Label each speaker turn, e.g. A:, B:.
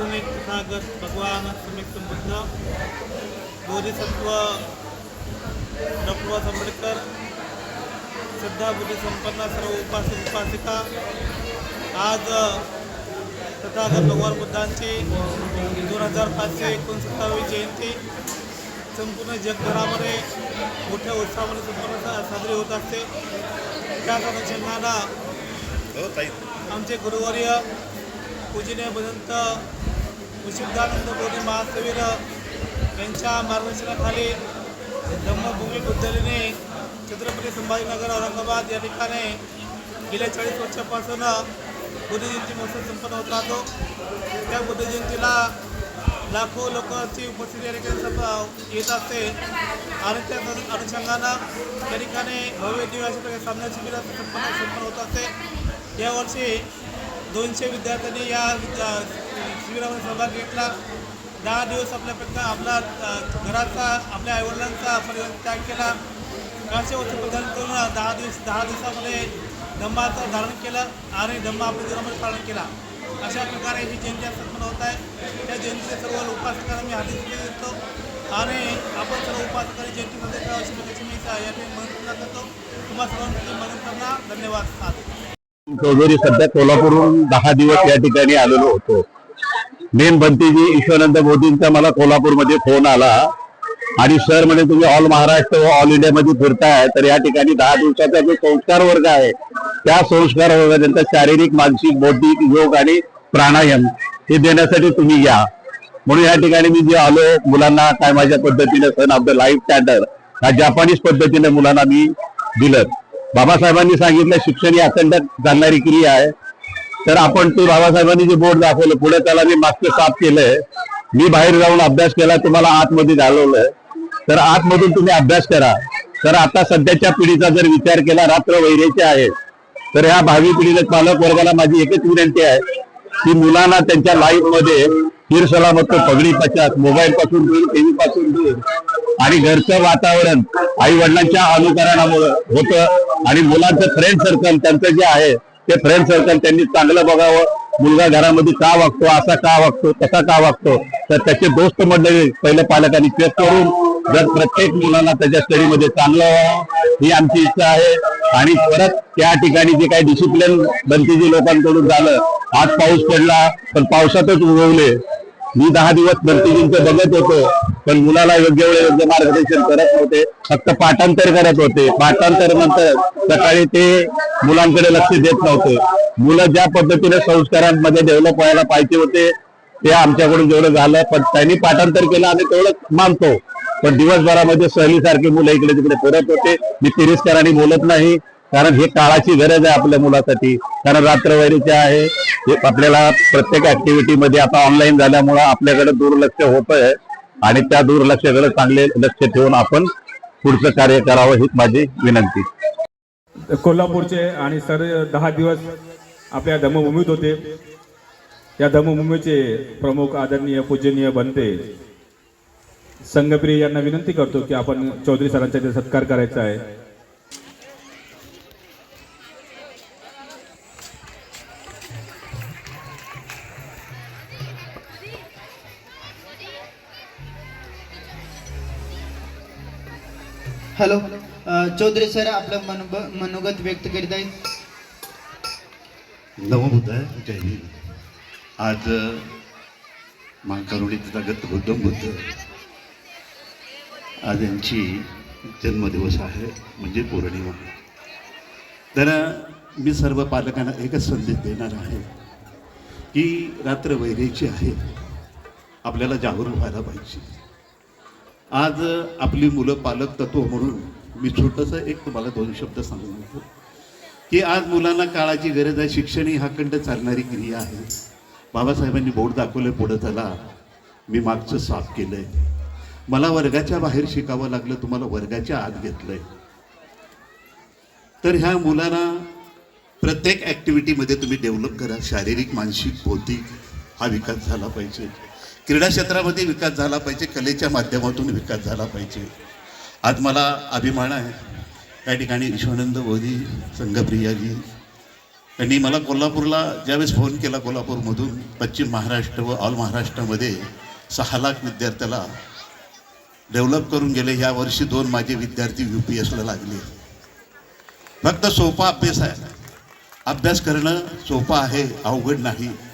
A: गुरुमेव तथागत भगवान समीक बुद्ध बोधिसत्व डॉक्टर आंबेडकर श्रद्धा बुद्धी संपन्न सर्व उपासक उपासिका आज तथागत भगवान बुद्धांची दोन हजार पाचशे एकोणसत्तावीस जयंती संपूर्ण जगभरामध्ये मोठ्या उत्साहामध्ये संपूर्ण साजरी होत असते. त्याच अनुषंगानं हो, आमचे गुरुवर्य पूजनीय भजंत मुशिद्धानंद बोधी महासवीर यांच्या मार्गदर्शनाखाली धम्मभूमी बुद्धलीने छत्रपती संभाजीनगर औरंगाबाद या ठिकाणी गेल्या चाळीस वर्षापासून बुद्धजयंती महोत्सव संपन्न होत राहतो. त्या बुद्धजयंतीला लाखो लोकांची उपस्थिती या ठिकाणी येत असते. आणि त्या अनुषंगानं त्या ठिकाणी भव्य दिव्य अशा प्रकारे सामना शिबिर संपन्न संपन्न होत असते. यावर्षी दोनशे विद्यार्थ्यांनी या शिबिरामध्ये सहभाग घेतला. दहा दिवस आपल्यापेक्षा आपला घराचा आपल्या आईवडिलांचा परिवार त्याग केला. कालचे वर्ष प्रदान करून दहा दिवस दहा दिवसामध्ये धम्माचं धारण केलं आणि धम्म आपल्या जीवनामध्ये पालन केला. अशा प्रकारे ही जयंती आज होत आहे. त्या जयंतीचे सर्व उपासकांना मी हार्दिक शुभेच्छा देतो आणि आपण सर्व उपासकांनी जयंती मध्ये करावं अशी प्रकारची मी या ठिकाणी मनपूर्णा करतो. तुम्हा सर्वांसाठी मनपूर्णा धन्यवाद. साधू
B: चौधरी सध्या कोल्हापूरहून दहा दिवस या ठिकाणी आलेलो होतो. मेन भंतीजी ईश्वरानंद मोदींचा मला कोल्हापूरमध्ये फोन आला. आणि सर म्हणे तुम्ही ऑल महाराष्ट्र व ऑल इंडियामध्ये फिरताय तर या ठिकाणी दहा दिवसाचा जो संस्कार वर्ग आहे त्या संस्कार वर्गानंतर शारीरिक मानसिक बौद्धिक योग आणि प्राणायाम हे देण्यासाठी तुम्ही या. म्हणून या ठिकाणी मी जे आलो मुलांना काय माझ्या पद्धतीने son of the life standard हा जपानीज पद्धतीने मुलांना मी दिलं. बाबासाहेबांनी सांगितलं शिक्षण ही अखंड चालणारी क्रिया आहे. तर आपण ते बाबासाहेबांनी जे बोर्ड दाखवलं पुढे त्याला मी मागचं साफ केलंय. मी बाहेर जाऊन अभ्यास केला तुम्हाला आतमध्ये घालवलंय तर आतमधून तुम्ही अभ्यास करा. तर आता सध्याच्या पिढीचा जर विचार केला रात्र वैरेचे आहे तर ह्या भावी पिढीला पालक वर्गाला माझी एकच विनंती आहे की मुलांना त्यांच्या लाईफमध्ये हिर सलामत पगडी पचास मोबाईल पासून दूर टीव्ही पासून दूर. आणि घरचं वातावरण आई वडिलांच्या अनुकरणामुळे होतं. आणि मुलांचं फ्रेंड सर्कल त्यांचं जे आहे ते फ्रेंड सर्कल त्यांनी चांगलं बघावं. मुलगा घरामध्ये का वागतो असा का वागतो तसा का वागतो तर त्याचे दोस्त मंडळी पहिल्या पालकांनी चेक करून जर प्रत्येक मुलांना त्याच्या स्टडीमध्ये चांगलं व्हावं ही आमची इच्छा आहे. आणि परत त्या ठिकाणी जे काही डिसिप्लिन बनतेजी लोकांकडून झालं आज पाऊस पडला पण पावसातच उगवले. मी दहा दिवस भरतीजींचं बघत होतो पण मुलाला योग्य वेळे योग्य मार्गदर्शन करत नव्हते. फक्त पाठांतर करत होते. पाठांतर नंतर सकाळी ते मुलांकडे लक्ष देत नव्हते. मुलं ज्या पद्धतीने संस्कारांमध्ये डेव्हलप व्हायला पाहिजे होते ते आमच्याकडून जेवढं झालं पण त्यांनी पाठांतर केलं आम्ही तेवढं मानतो. पण दिवसभरामध्ये सहलीसारखे मुलं इकडे तिकडे फिरत होते. मी तिरस्काराने बोलत नाही. कारण हे काळाची गरज आहे आपल्या मुलासाठी. कारण रात्रवारीचे आहे. आपल्याला प्रत्येक ऍक्टिव्हिटी मध्ये आता ऑनलाईन झाल्यामुळं आपल्याकडे दुर्लक्ष होत आहे आणि त्या दुर्लक्षाकडे चांगले लक्ष ठेवून आपण पुढचं कार्य करावं हीच माझी विनंती.
C: कोल्हापूरचे आणि सर दहा दिवस आपल्या धम्मभूमीत होते. या धर्मभूमीचे प्रमुख आदरणीय पूजनीय बनते. संघप्रिय यांना विनंती करतो की आपण चौधरी सरांचा सत्कार करायचा आहे.
D: हॅलो चौधरी सर आपलं मन मनोगत व्यक्त करीत आहेत.
E: नवबुद्ध आहे जय आज महाकरुणित गत गौतम बुद्ध. आज यांची जन्मदिवस आहे म्हणजे पौर्णिमा. तर मी सर्व पालकांना एकच संदेश देणार आहे की रात्र वैरेची आहे. आपल्याला जागरूक व्हायला पाहिजे. आज आपली मुलं पालक तत्व म्हणून मी छोटंसं एक तुम्हाला दोन शब्द सांगू देतो. की आज मुलांना काळाची गरज आहे शिक्षण ही हाकंड चालणारी क्रिया आहे. बाबासाहेबांनी बोर्ड दाखवलं पुढं चला. मी मागचं साफ केलंय. मला वर्गाच्या बाहेर शिकावं लागलं तुम्हाला वर्गाच्या आत घेतलंय. तर ह्या मुलांना प्रत्येक ॲक्टिव्हिटीमध्ये तुम्ही डेव्हलप करा. शारीरिक मानसिक बौद्धिक हा विकास झाला पाहिजे. क्रीडा क्षेत्रामध्ये विकास झाला पाहिजे कलेच्या माध्यमातून विकास झाला पाहिजे. आज मला अभिमान आहे. त्या ठिकाणी विश्वानंद बोधी संघप्रियाजी त्यांनी मला कोल्हापूरला ज्यावेळेस फोन केला कोल्हापूरमधून पश्चिम महाराष्ट्र व ऑल महाराष्ट्रामध्ये सहा लाख विद्यार्थ्याला डेव्हलप करून गेले. या वर्षी दोन माझे विद्यार्थी यू पी एसला लागले. फक्त सोपा अभ्यास आहे. अभ्यास करणं सोपं आहे अवघड नाही.